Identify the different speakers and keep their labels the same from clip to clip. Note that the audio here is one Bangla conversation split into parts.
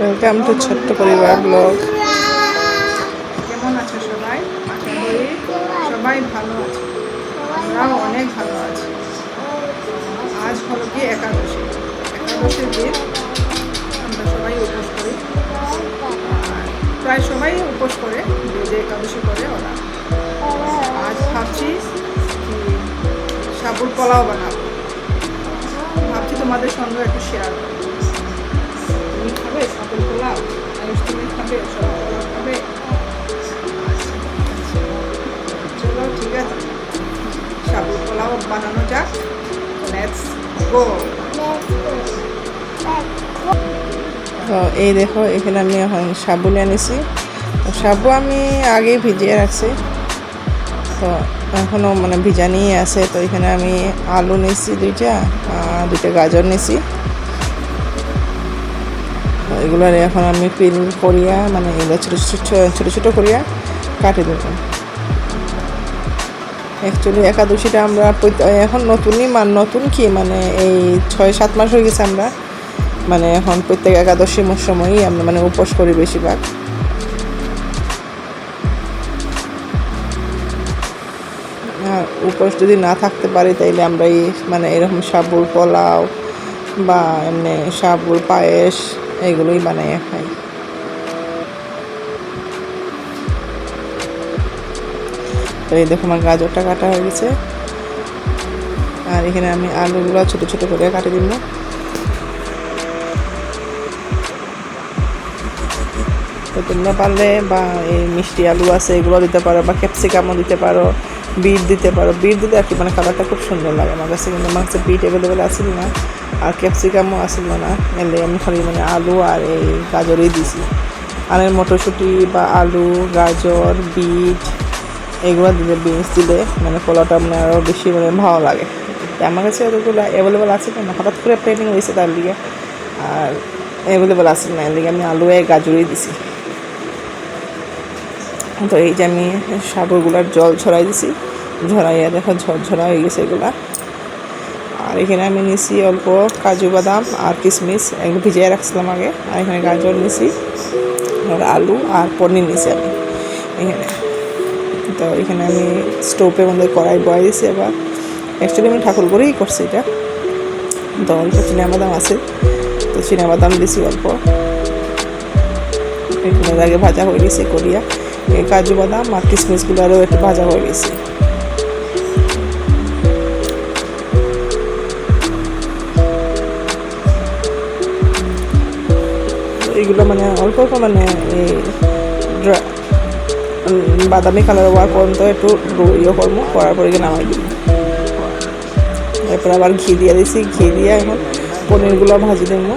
Speaker 1: ওয়েলকাম টু ছোট্ট পরিবার, ব্লগ।
Speaker 2: কেমন আছে সবাই? আশা করি সবাই ভালো আছে। আমরাও অনেক ভালো আছি। আজ হলো কি একাদশী। একাদশীর দিন, আমরা সবাই উপোস করি। প্রায় সবাই উপোস করে, যে যে একাদশী করে ওরা। আজ ভাবছি সাবুর পোলাও বানাবো। ভাবছি তোমাদের সঙ্গে একটু শেয়ার করব।
Speaker 1: তো এই দেখো, এখানে আমি এখন সাবু নিয়ে নিছি। সাবু আমি আগেই ভিজিয়ে রাখছি। তো এখনও মানে ভিজানিই আছে। তো এখানে আমি আলু নিছি দুইটা দুইটা গাজর নিছি তো এগুলোর এখন আমি পিল করিয়া মানে এগুলো ছোটো ছোটো ছোটো ছোটো করিয়া কাটি দেবো। অ্যাকচুয়ালি একাদশীটা আমরা এখন নতুনই মান, নতুন কি? মানে এই ছয় সাত মাস হয়ে গেছে আমরা। মানে এখন প্রত্যেক একাদশী সময়ই আমরা মানে উপোস করি বেশিরভাগ। আর উপোস যদি না থাকতে পারি, তাইলে আমরা এই মানে এরকম সাবুর পোলাও বা এমনি সাবুর পায়েস এগুলোই বানাইয়া খাই। তো এই দেখো আমার গাজরটা কাটা হয়ে গেছে। আর এখানে আমি আলুগুলো ছোট ছোট করে কাটে দিব। তো তোমরা পারলে বা এই মিষ্টি আলু আছে এগুলো দিতে পারো বা ক্যাপসিকামও দিতে পারো। বিট দিতে পারো। বিট দিলে আর কি মানে কালারটা খুব সুন্দর লাগে আমার কাছে। কিন্তু আমার কাছে বিট অ্যাভেলেবেল আসিল না আর ক্যাপসিকামও আসিল না এলে আমি খালি মানে আলু আর এই গাজরই দিছি। আর মটরশুঁটি বা আলু, গাজর বিট এগুলো দিলে বিনস দিলে মানে পোলাওটা মানে আরও বেশি মানে ভালো লাগে। আমার কাছে এতগুলো অ্যাভেলেবেল আছে না হঠাৎ করে প্লেনিং হয়েছে তার দিকে। আর অ্যাভেলেবেল আছে না এর দিকে আমি আলু গাজরই দিছি। তো এই যে আমি সাবরগুলার জল ছড়াই দিছি, ঝরাইয়া দেখো ঝরঝরা হয়ে গেছে এগুলা। আর এখানে আমি নিছি অল্প কাজু বাদাম আর কিশমিশ এগুলো ভিজিয়ে রাখছিলাম আগে, আর এখানে গাজর নিছি, আর আলু আর পনির নিছি আমি এখানে। তো এখানে আমি স্টোভের মধ্যে কড়াই বয়ে দিছি এবার অ্যাকচুয়ালি আমি ঠাকুর করেই করছি এটা। তো অল্প বাদাম আছে, তো বাদাম দিছি অল্প। এগুলো আগে ভাজা হয়ে গেছে, করিয়া কাজু বাদাম আর কিশমিশগুলো আরও একটু ভাজা হয়ে গেছে। এইগুলো মানে অল্প অল্প মানে বাদামি কালার হওয়ার পর্যন্ত একটু ইয়ে করব, করার পরে নামাই দিব। এরপর আবার ঘি দিয়ে দিছি। ঘি দিয়ে এখন পনিরগুলো ভাজি দেবো।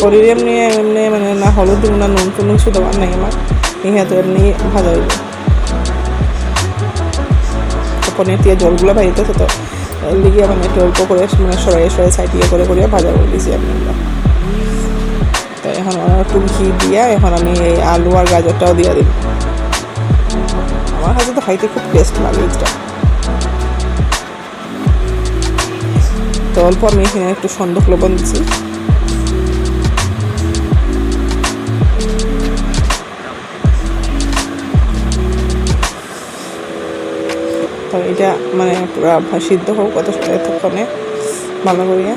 Speaker 1: পনির এমনি এমনি মানে না হলুদ দিব না নুন টুন কিছু দেওয়ার নাই আমার। ইহা এমনি ভাজা হইব পনির দিয়ে জলগুলো ভাজিতেছে তো। এর লিগে মানে একটু অল্প করে মানে সরাই সরাই সাইড ইয়ে করে করে ভাজা করে দিয়েছি আমি। তো এখন একটু ঘি দিয়া এখন আমি এই আলু আর গাজরটাও দিয়ে দিব। আমার কাছে তো খাইতে খুব টেস্ট লাগে এটা। তো অল্প আমি এখানে একটু সন্দক লবণ দিচ্ছি তো এটা মানে পুরা সিদ্ধ হোক কত এতক্ষণে ভালো করিয়া।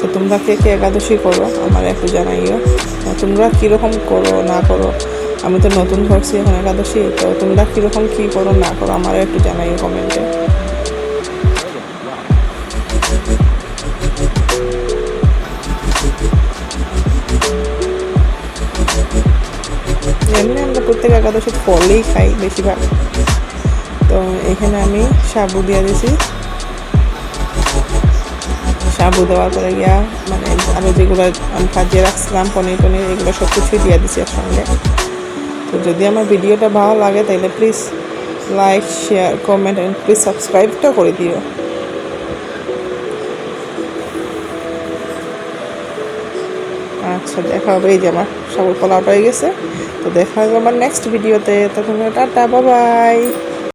Speaker 1: তো তোমরা কে কে একাদশী করো, আমার একটু জানাইও। তোমরা কীরকম করো, না করো? আমি তো নতুন ধরছি এখন একাদশী, তো তোমরা কীরকম কী করো, না করো আমার একটু জানাইও কমেন্টে। প্রত্যেক একাদশী ফলেই খাই বেশিরভাগ। তো এখানে আমি সাবু দিয়ে দিছি। সাবু দেওয়ার পরে গিয়া মানে আরও যেগুলো আমি ভাজিয়ে রাখছিলাম, পনির টনির, এগুলো সব কিছুই দিয়ে দিছি একসঙ্গে। তো যদি আমার ভিডিওটা ভালো লাগে তাহলে please like share comment and please সাবস্ক্রাইবটা করে দিও। আচ্ছা দেখা হবে। এই যে আমার সাবুর পোলাওটা হয়ে গেছে। তো দেখা হবে আমার নেক্সট ভিডিওতে তখন টাটা বাবাই